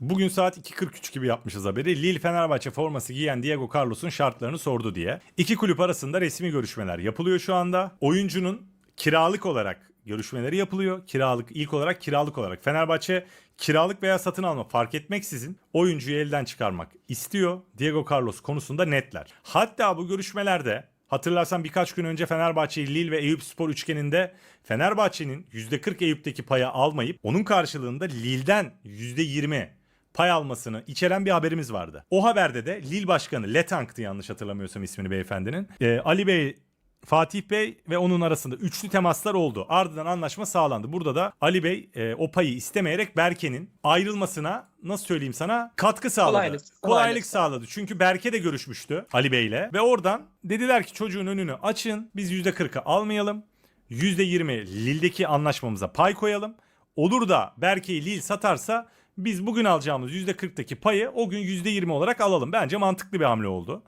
Bugün saat 2.43 gibi yapmışız haberi. Lille Fenerbahçe forması giyen Diego Carlos'un şartlarını sordu diye. İki kulüp arasında resmi görüşmeler yapılıyor şu anda. Oyuncunun kiralık olarak görüşmeleri yapılıyor. Kiralık ilk olarak kiralık olarak. Fenerbahçe kiralık veya satın alma fark etmeksizin oyuncuyu elden çıkarmak istiyor. Diego Carlos konusunda netler. Hatta bu görüşmelerde Hatırlarsan birkaç gün önce Fenerbahçe, Lille ve Eyüp Spor üçgeninde Fenerbahçe'nin %40 Eyüp'teki paya almayıp onun karşılığında Lille'den %20 pay almasını içeren bir haberimiz vardı. O haberde de Lille Başkanı Letank'tı yanlış hatırlamıyorsam ismini beyefendinin. Ee, Ali Bey Fatih Bey ve onun arasında üçlü temaslar oldu. Ardından anlaşma sağlandı. Burada da Ali Bey e, o payı istemeyerek Berke'nin ayrılmasına nasıl söyleyeyim sana katkı sağladı. Kolaylık, Kolaylık, kolaylık. sağladı. Çünkü Berke de görüşmüştü Ali Bey'le ve oradan dediler ki çocuğun önünü açın. Biz %40'ı almayalım. %20 Lille'deki anlaşmamıza pay koyalım. Olur da Berke'yi Lille satarsa biz bugün alacağımız %40'taki payı o gün %20 olarak alalım. Bence mantıklı bir hamle oldu.